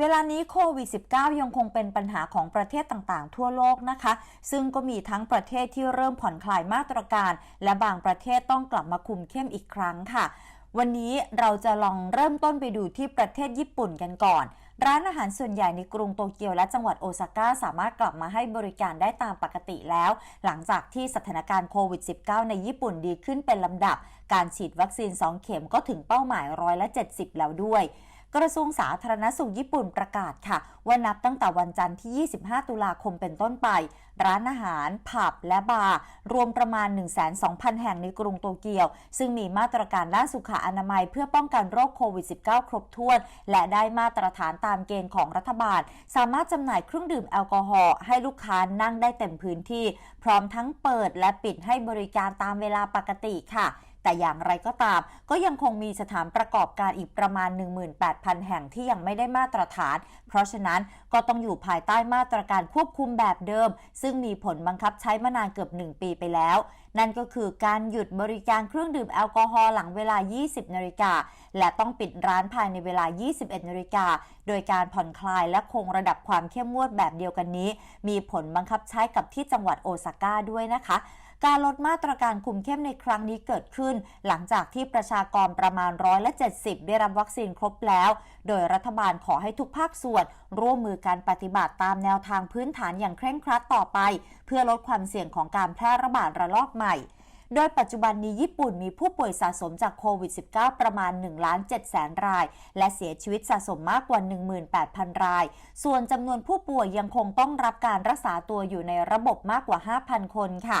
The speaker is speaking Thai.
เวลานี้โควิด -19 ยังคงเป็นปัญหาของประเทศต่างๆ ทั่วโลกนะคะ ซึ่งก็มีทั้งประเทศที่เริ่มผ่อนคลายมาตรการ และบางประเทศต้องกลับมาคุมเข้มอีกครั้งค่ะ วันนี้เราจะลองเริ่มต้นไปดูที่ประเทศญี่ปุ่นกันก่อน ร้านอาหารส่วนใหญ่ในกรุงโตเกียวและจังหวัดโอซาก้าสามารถกลับมาให้บริการได้ตามปกติแล้ว หลังจากที่สถานการณ์โควิด -19 ในญี่ปุ่นดีขึ้นเป็นลำดับ การฉีดวัคซีน 2 เข็มก็ถึงเป้าหมายร้อยละ70 แล้วด้วย กระทรวงสาธารณสุขญี่ปุ่นประกาศค่ะ ว่านับตั้งแต่วันจันทร์ที่ 25 ตุลาคมเป็นต้นไป ร้านอาหาร ผับ และบาร์ รวมประมาณ 120,000 แห่งในกรุงโตเกียว ซึ่งมีมาตรการด้านสุขอนามัยเพื่อป้องกันโรคโควิด -19 ครบถ้วน และได้มาตรฐานตามเกณฑ์ของรัฐบาล สามารถจำหน่ายเครื่องดื่มแอลกอฮอล์ให้ลูกค้านั่งได้เต็มพื้นที่ พร้อมทั้งเปิดและปิดให้บริการตามเวลาปกติค่ะ แต่อย่างไรก็ตาม ก็ยังคงมีสถานประกอบการอีกประมาณ 18,000 แห่งที่ยังไม่ได้มาตรฐาน เพราะฉะนั้นก็ต้องอยู่ภายใต้มาตรการควบคุมแบบเดิม ซึ่งมีผลบังคับใช้มานานเกือบ 1 ปีไปแล้ว นั่นก็คือการหยุดบริการเครื่องดื่มแอลกอฮอล์หลังเวลา 20 นาฬิกา และต้องปิดร้านภายในเวลา 21 นาฬิกา โดยการผ่อนคลายและคงระดับความเข้มงวดแบบเดียวกันนี้ มีผลบังคับใช้กับที่จังหวัดโอซาก้าด้วยนะคะการลดมาตรการคุมเข้มในครั้งนี้เกิดขึ้น หลังจากที่ประชากรประมาณร้อยละ70 ได้รับวัคซีนครบแล้ว โดยรัฐบาลขอให้ทุกภาคส่วน ร่วมมือการปฏิบัติตามแนวทางพื้นฐานอย่างเคร่งครัดต่อไป เพื่อลดความเสี่ยงของการแพร่ระบาดระลอกใหม่โดยปัจจุบันนี้ญี่ปุ่นมีผู้ป่วยสะสมจากโควิด -19 ประมาณ1ล้าน7แสนราย และเสียชีวิตสะสมมากกว่า 18,000 ราย ส่วนจำนวนผู้ป่วยยังคงต้องรับการรักษาตัวอยู่ในระบบมากกว่า 5,000 คนค่ะ